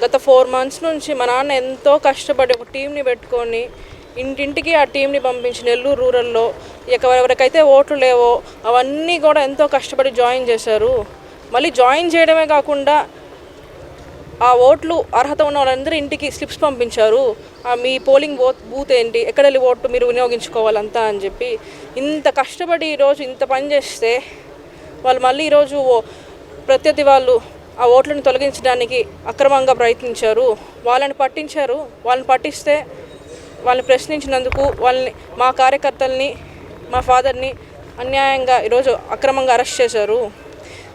గత four months నుంచి మా నాన్న ఎంతో కష్టపడి ఒక టీంని పెట్టుకొని ఇంటింటికి ఆ టీంని పంపించి నెల్లూరు రూరల్లో ఎవరెవరికైతే ఓట్లు లేవో అవన్నీ కూడా ఎంతో కష్టపడి జాయిన్ చేశారు. మళ్ళీ జాయిన్ చేయడమే కాకుండా ఆ ఓట్లు అర్హత ఉన్న వాళ్ళందరూ ఇంటికి స్లిప్స్ పంపించారు. ఆ మీ పోలింగ్ బూత్ బూత్ ఏంటి? ఎక్కడ వెళ్ళి ఓటు మీరు వినియోగించుకోవాలంతా అని చెప్పి ఇంత కష్టపడి ఈరోజు ఇంత పని చేస్తే వాళ్ళు మళ్ళీ ఈరోజు ఓ- ప్రత్యర్థి వాళ్ళు ఆ ఓట్లను తొలగించడానికి అక్రమంగా ప్రయత్నించారు. వాళ్ళని పట్టించారు. వాళ్ళని పట్టిస్తే వాళ్ళని ప్రశ్నించినందుకు వాళ్ళని మా కార్యకర్తల్ని మా ఫాదర్ని అన్యాయంగా ఈరోజు అక్రమంగా అరెస్ట్ చేశారు.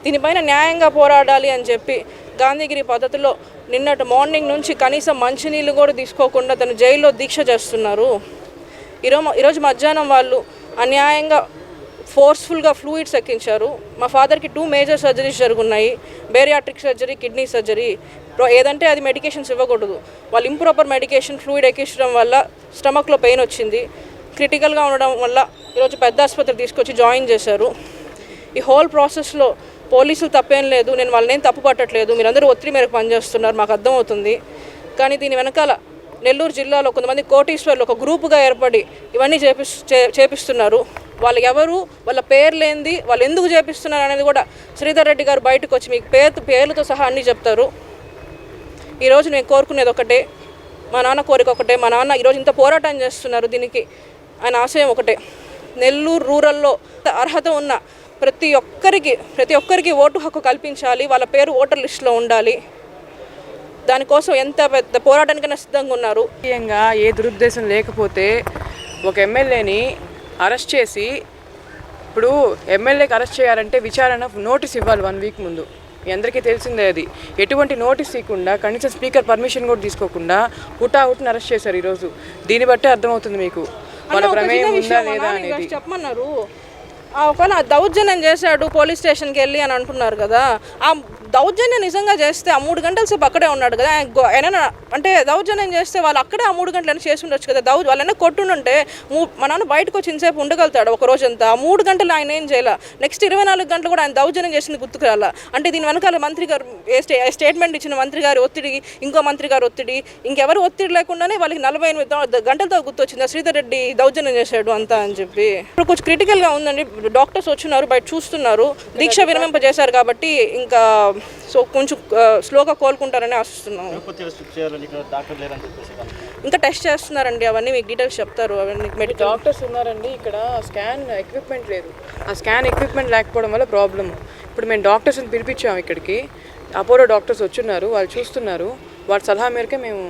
దీనిపైన న్యాయంగా పోరాడాలి అని చెప్పి గాంధీగిరి పద్ధతిలో నిన్నటి మార్నింగ్ నుంచి కనీసం మంచినీళ్ళు కూడా తీసుకోకుండా తను జైల్లో దీక్ష చేస్తున్నారు. ఈరోజు ఈరోజు మధ్యాహ్నం వాళ్ళు అన్యాయంగా ఫోర్స్ఫుల్గా ఫ్లూయిడ్స్ ఎక్కించారు. మా ఫాదర్కి టూ మేజర్ సర్జరీస్ జరుగున్నాయి. బేరియాట్రిక్ సర్జరీ కిడ్నీ సర్జరీ ఏదంటే అది మెడికేషన్స్ ఇవ్వకూడదు. వాళ్ళు ఇంప్రాపర్ మెడికేషన్ ఫ్లూయిడ్ ఎక్కించడం వల్ల స్టమక్లో పెయిన్ వచ్చింది. క్రిటికల్గా ఉండడం వల్ల ఈరోజు పెద్ద ఆసుపత్రి తీసుకొచ్చి జాయిన్ చేశారు. ఈ హోల్ ప్రాసెస్లో పోలీసులు తప్పేం లేదు. నేను వాళ్ళని తప్పు పట్టట్లేదు. మీరందరూ ఒత్తిడి మేరకు పనిచేస్తున్నారు. మాకు అర్థమవుతుంది. కానీ దీని వెనకాల నెల్లూరు జిల్లాలో కొంతమంది కోటీశ్వర్లు ఒక గ్రూపుగా ఏర్పడి ఇవన్నీ చేపి చే- చేపిస్తున్నారు. వాళ్ళు ఎవరు వాళ్ళ పేర్లు ఏంది వాళ్ళు ఎందుకు చేపిస్తున్నారు అనేది కూడా శ్రీధర్ రెడ్డి గారు బయటకు వచ్చి మీకు పేరు పేర్లతో సహా అన్నీ చెప్తారు. ఈరోజు నేను కోరుకునేది ఒకటే మా నాన్న కోరిక ఒకటే మా నాన్న ఈరోజు ఇంత పోరాటం చేస్తున్నారు దీనికి ఆయన ఆశయం ఒకటే. నెల్లూరు రూరల్లో అర్హత ఉన్న ప్రతి ఒక్కరికి ప్రతి ఒక్కరికి ఓటు హక్కు కల్పించాలి వాళ్ళ పేరు ఓటర్ లిస్టులో ఉండాలి. దానికోసం ఎంత పెద్ద పోరాటానికైనా సిద్ధంగా ఉన్నారు. ముఖ్యంగా ఏ దురుద్దేశం లేకపోతే ఒక ఎమ్మెల్యేని అరెస్ట్ చేసి ఇప్పుడు ఎమ్మెల్యేకి అరెస్ట్ చేయాలంటే విచారణ నోటీస్ ఇవ్వాలి వన్ వీక్ ముందు. మీ అందరికీ తెలిసిందే అది. ఎటువంటి నోటీస్ ఇవ్వకుండా కనీసం స్పీకర్ పర్మిషన్ కూడా తీసుకోకుండా హుటాహుటిని అరెస్ట్ చేశారు ఈరోజు. దీన్ని బట్టే అర్థమవుతుంది మీకు. ఒక ప్రమేయం ఉందా లేదా అనేది? చెప్పమన్నారు. ఒకవేళ దౌర్జన్యం చేశాడు పోలీస్ స్టేషన్కి వెళ్ళి అని అంటున్నారు కదా. ఆ దౌర్జన్యం నిజంగా చేస్తే ఆ మూడు గంటల సేపు అక్కడే ఉన్నాడు కదా. ఆయన అంటే దౌర్జన్యం చేస్తే వాళ్ళు అక్కడే ఆ మూడు గంటలను చేసి ఉండొచ్చు కదా. దౌ వాళ్ళైనా కొట్టుండుంటే మూ- మా నాన్న బయటకు వచ్చి ఇంతసేపు ఉండగలుగుతాడు ఒక రోజంతా. ఆ మూడు గంటలు ఆయన ఏం చేయాల? నెక్స్ట్ ఇరవై నాలుగు గంటలు కూడా ఆయన దౌర్జన్యం చేసింది గుర్తుకురాల? అంటే దీని వెనకాల మంత్రి గారు ఏ స్టే స్టేట్మెంట్ ఇచ్చిన మంత్రి గారి ఒత్తిడి ఇంకో మంత్రి గారి ఒత్తిడి ఇంకెవరు ఒత్తిడి లేకుండానే వాళ్ళకి నలభై ఎనిమిది గంటలతో గుర్తొచ్చింది. శ్రీధర్ రెడ్డి దౌర్జన్యం చేశాడు అంతా అని చెప్పి. ఇప్పుడు కొంచెం క్రిటికల్గా ఉందండి. డాక్టర్స్ వచ్చినారు బయట చూస్తున్నారు. దీక్ష విరమింపజేశారు కాబట్టి ఇంకా సో కొంచెం స్లోగా కోలుకుంటారని ఆశిస్తున్నాం ఇంకా టెస్ట్ చేస్తున్నారండి అవన్నీ మీకు డీటెయిల్స్ చెప్తారు అవన్నీ మెడికల్ డాక్టర్స్ ఉన్నారండి ఇక్కడ స్కాన్ ఎక్విప్మెంట్ లేదు. ఆ స్కాన్ ఎక్విప్మెంట్ లేకపోవడం వల్ల ప్రాబ్లమ్ ఇప్పుడు మేము డాక్టర్స్ని పిలిపించాము ఇక్కడికి. అపోలో డాక్టర్స్ వచ్చున్నారు వాళ్ళు చూస్తున్నారు. వాళ్ళ సలహా మేరకే మేము